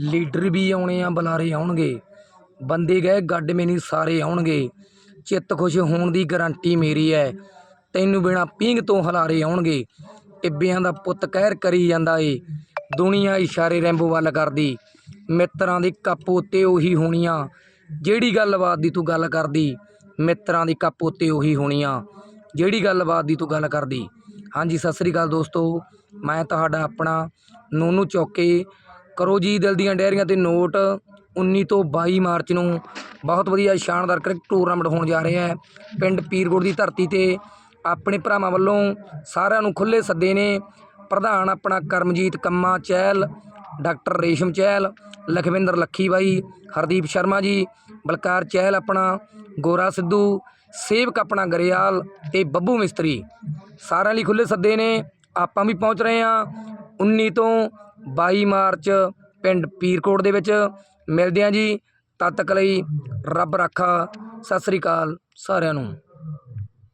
Leader ਵੀ ਆਉਣੇ ਆ, ਬੁਲਾਰੇ ਆਉਣਗੇ। ਬੰਦੇ ਗਏ, ਗੱਡ ਮੇਨੀ ਸਾਰੇ ਆਉਣਗੇ। ਚਿੱਤ ਖੁਸ਼ ਹੋਣ ਦੀ ਗਾਰੰਟੀ ਮੇਰੀ ਐ। ਤੈਨੂੰ ਬਿਨਾ ਪੀਂਘ ਤੋਂ ਹਲਾਰੇ ਆਉਣਗੇ। ਟਿੱਬਿਆਂ ਦਾ ਪੁੱਤ ਕਹਿਰ ਕਰੀ ਜਾਂਦਾ ਏ। ਦੁਨੀਆ ਇਸ਼ਾਰੇ ਰੈਂਬੋ ਵੱਲ ਕਰਦੀ। ਮਿੱਤਰਾਂ ਦੀ ਕੱਪ ਉੱਤੇ ਉਹੀ ਹੋਣੀਆਂ। ਜਿਹੜੀ ਗੱਲਬਾਤ ਦੀ ਤੂੰ ਗੱਲ ਕਰਦੀ, ਮਿੱਤਰਾਂ ਦੀ ਕੱਪ ਉੱਤੇ ਉਹੀ ਹੋਣੀਆਂ। ਜਿਹੜੀ ਗੱਲਬਾਤ ਦੀ ਤੂੰ ਗੱਲ ਕਰਦੀ। ਹਾਂਜੀ, ਸਤਿ ਸ੍ਰੀ ਅਕਾਲ ਦੋਸਤੋ। ਮੈਂ ਤੁਹਾਡਾ ਆਪਣਾ ਨੋਨੂ ਚੌਕੇ ਕਰੋ ਜੀ ਦਿਲ ਦੀਆਂ ਡੈਰੀਆਂ ਤੇ ਨੋਟ 19 ਤੋਂ 22 ਮਾਰਚ ਨੂੰ ਬਹੁਤ ਵਧੀਆ ਸ਼ਾਨਦਾਰ ਕ੍ਰਿਕਟ ਟੂਰਨਾਮੈਂਟ ਹੋਣ ਜਾ ਰਿਹਾ ਹੈ। ਪਿੰਡ ਪੀਰਗੁੜ ਦੀ ਧਰਤੀ ਤੇ ਆਪਣੇ ਭਰਾਵਾਂ ਵੱਲੋਂ ਸਾਰਿਆਂ ਨੂੰ ਖੁੱਲੇ ਸੱਦੇ ਨੇ। ਪ੍ਰਧਾਨ ਆਪਣਾ ਕਰਮਜੀਤ ਕੰਮਾ ਚਹਿਲ, ਡਾਕਟਰ ਰੇਸ਼ਮ ਚਹਿਲ, ਲਖਵਿੰਦਰ ਲੱਖੀ ਬਾਈ ਹਰਦੀਪ ਸ਼ਰਮਾ ਜੀ, ਬਲਕਾਰ ਚਹਿਲ ਆਪਣਾ, ਗੋਰਾ ਸਿੱਧੂ, ਸੇਵਕ ਆਪਣਾ ਗਰੇਵਾਲ ਤੇ ਬੱਬੂ ਮਿਸਤਰੀ। ਸਾਰਿਆਂ ਲਈ ਖੁੱਲੇ ਸੱਦੇ ਨੇ। ਆਪਾਂ ਵੀ ਪਹੁੰਚ ਰਹੇ ਹਾਂ 19 ਤੋਂ 22 ਮਾਰਚ ਪਿੰਡ ਪੀਰਕੋਟ ਦੇ ਵਿੱਚ। ਮਿਲਦੇ ਹਾਂ ਜੀ। ਤਦ ਤੱਕ ਲਈ ਰੱਬ ਰਾਖਾ। ਸਤਿ ਸ੍ਰੀ ਅਕਾਲ ਸਾਰਿਆਂ ਨੂੰ।